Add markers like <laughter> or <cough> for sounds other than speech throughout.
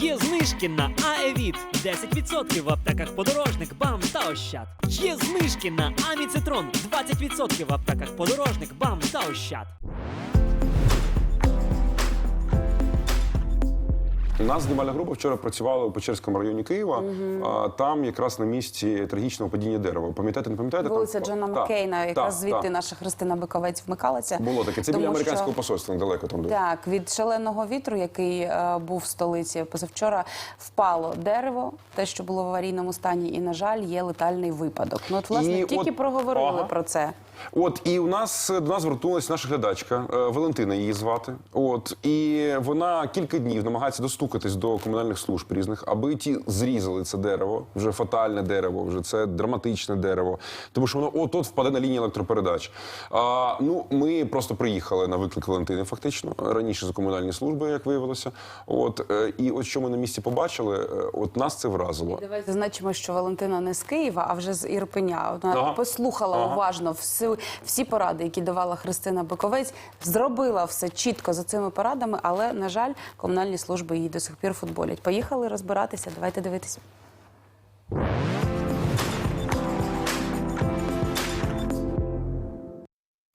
Є знижки на Аевіт 10% в аптеках подорожник, бам та ощад. Є знижки на Аміцитрон 20% в аптеках подорожник, бам та ощад. Нас знімальна група вчора працювала у Печерському районі Києва. А, там якраз на місці трагічного падіння дерева. Пам'ятаєте, не пам'ятаєте? Вулиця Там- Джона Так, Маккейна, якраз так, звідти так. наша Христина Биковець вмикалася. було таке. Це біля Тому американського що- посольства недалеко там. Де. Так, від шаленого вітру, який е, був в столиці позавчора, впало дерево, те, що було в аварійному стані, і на жаль, є летальний випадок. Ну от власне І тільки от- проговорили Ага. про це. От і у нас до нас звернулася наша глядачка е, Валентина її звати. От і вона кілька днів намагається достукатись до комунальних служб різних, аби ті зрізали це дерево, вже фатальне дерево, вже це драматичне дерево, тому що воно от от впаде на лінії електропередач. А, ну ми просто приїхали на виклик Валентини, фактично раніше за комунальні служби, як виявилося. От е, і от що ми на місці побачили, е, от нас це вразило. Давайте зазначимо, що Валентина не з Києва, а вже з Ірпеня. Вона Ага. послухала Ага. уважно всі, всі поради, які давала Христина Биковець, зробила все чітко за цими порадами, але на жаль, комунальні служби її до сих пір футболять. Поїхали розбиратися. Давайте дивитися.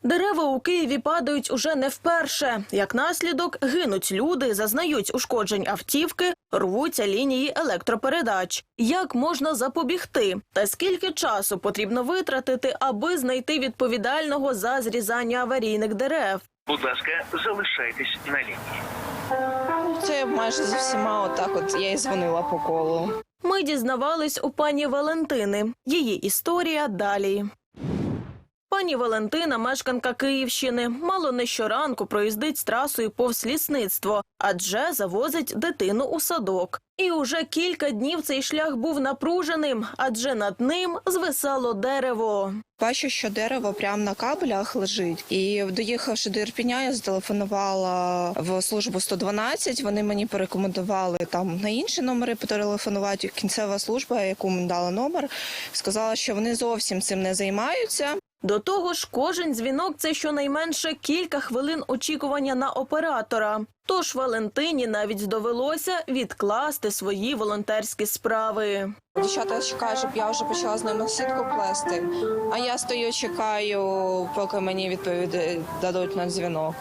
Дерева у Києві падають уже не вперше. Як наслідок, гинуть люди, зазнають ушкоджень автівки, рвуться лінії електропередач. Як можна запобігти? Та скільки часу потрібно витратити, аби знайти відповідального за зрізання аварійних дерев? Будь ласка, залишайтесь на лінії. Це майже зі всіма отак от я і дзвонила по колу. Ми дізнавались у пані Валентини. Її історія далі. Пані Валентина, мешканка Київщини, мало не щоранку проїздить з трасою повз лісництво, адже завозить дитину у садок. І уже кілька днів цей шлях був напруженим, адже над ним звисало дерево. Бачу, що дерево прямо на кабелях лежить. І доїхавши до Ірпіня, я зателефонувала в службу 112. Вони мені порекомендували там на інші номери потелефонувати. Кінцева служба, яку мені дала номер, сказала, що вони зовсім цим не займаються. До того ж, кожен дзвінок це щонайменше кілька хвилин очікування на оператора. Тож Валентині навіть довелося відкласти свої волонтерські справи. Дівчата чекають, щоб я вже почала з ними сітку плести. А я стою, чекаю, поки мені відповідь дадуть на дзвінок.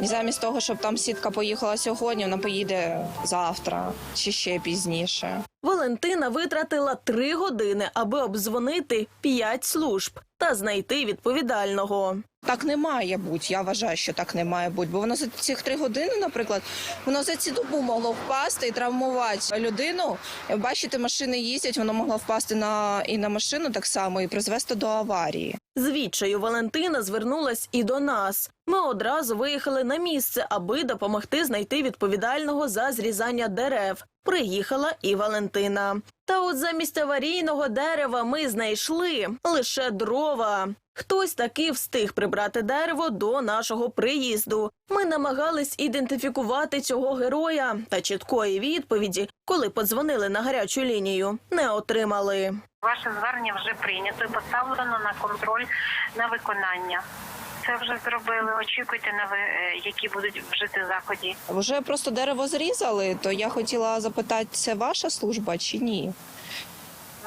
І замість того, щоб там сітка поїхала сьогодні, вона поїде завтра чи ще пізніше. Валентина витратила три години, аби обдзвонити п'ять служб та знайти відповідального. Так не має бути. Я вважаю, що так не має бути. Бо воно за цих три години, наприклад, воно за ці добу могло впасти і травмувати людину. Бачите, машини їздять, воно могло впасти на і на машину так само і призвести до аварії. Звідчаю Валентина звернулась і до нас. Ми одразу виїхали на місце, аби допомогти знайти відповідального за зрізання дерев. Приїхала і Валентина. Та от замість аварійного дерева ми знайшли лише дрова. Хтось таки встиг прибрати дерево до нашого приїзду. Ми намагались ідентифікувати цього героя, та чіткої відповіді, коли подзвонили на гарячу лінію, не отримали. Ваше звернення вже прийнято і поставлено на контроль на виконання. Це вже зробили. Очікуйте на ви, е, які будуть вжити заході. Вже просто дерево зрізали, то я хотіла запитати, це ваша служба чи ні?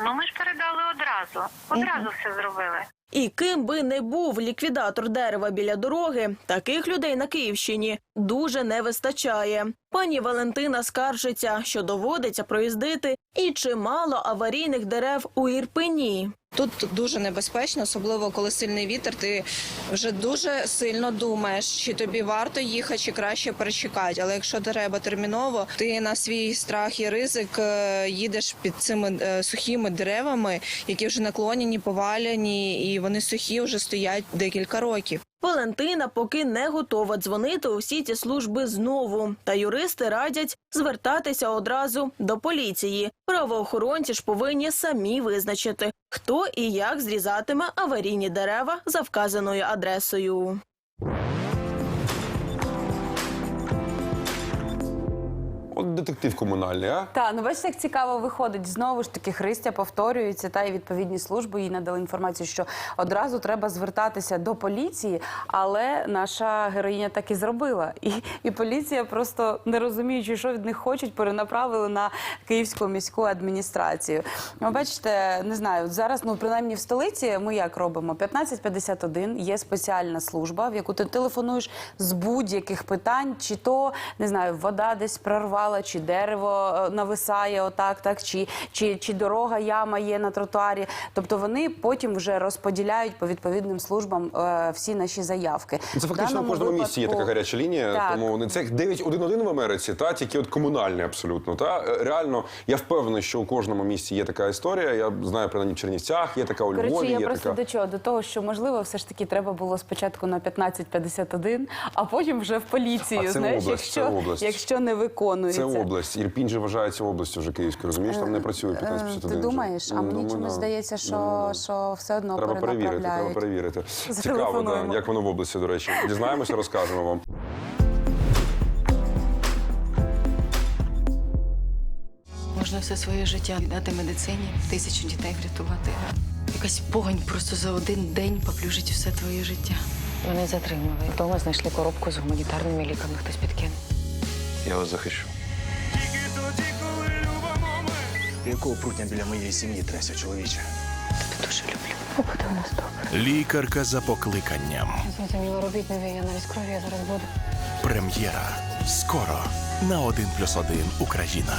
Ну ми ж передали одразу. Одразу все зробили. І ким би не був ліквідатор дерева біля дороги, таких людей на Київщині дуже не вистачає. Пані Валентина скаржиться, що доводиться проїздити і чимало аварійних дерев у Ірпені. Тут дуже небезпечно, особливо коли сильний вітер. Ти вже дуже сильно думаєш, чи тобі варто їхати, чи краще перечекати. Але якщо треба терміново, ти на свій страх і ризик е, їдеш під цими е, сухими деревами, які вже наклонені, поваляні, і вони сухі вже стоять декілька років. Валентина поки не готова дзвонити у всі ці служби знову. Та юристи радять звертатися одразу до поліції. Правоохоронці ж повинні самі визначити, хто і як зрізатиме аварійні дерева за вказаною адресою. Детектив комунальний, а? Та ну бачите, як цікаво виходить. Знову ж таки, Христя повторюється, та й відповідні служби їй надали інформацію, що одразу треба звертатися до поліції, але наша героїня так і зробила. І, і поліція, просто не розуміючи, що від них хочуть, перенаправили на Київську міську адміністрацію. Ви бачите, не знаю, зараз, ну принаймні в столиці, ми як робимо? 1551 є спеціальна служба, в яку ти телефонуєш з будь-яких питань, чи то не знаю, вода десь прорвала, чи дерево е, нависає отак, так чи, чи, чи дорога яма є на тротуарі. Тобто вони потім вже розподіляють по відповідним службам е, всі наші заявки. Ну, Це фактично в кожному місті є така гаряча лінія, Так. тому вони це як 911 в Америці, та тільки от комунальний абсолютно. Та Е, реально, я впевнений, що у кожному місті є така історія. Я знаю принаймні в Чернівцях, є така у Львові, Коротше, я є просто така. до чого? До того, що можливо, все ж таки треба було спочатку на 1551, а потім вже в поліцію. А це знаєш, область, якщо, це область. якщо не виконується. Це область. Ірпінь же вважається областю вже київською. Розумієш, там не працює Е, 1551. Ти думаєш? А Ну, мені чомусь здається, що, Ну, що все одно Треба перевірити, треба перевірити. <laughs> Цікаво, да, як воно в області, до речі. Дізнаємося, розкажемо вам. Можна все своє життя віддати медицині, тисячу дітей врятувати. Якась погань просто за один день поплюжить все твоє життя. Вони затримали. Вдома знайшли коробку з гуманітарними ліками. Хтось підкинув. Я вас захищу. Якого прутня біля моєї сім'ї тряся, чоловіче? Тебе дуже люблю. Буде у нас добре. Лікарка за покликанням. Зрозуміло, робіть нові аналіз крові, я зараз буду. Прем'єра. Скоро на 1+,1 Україна.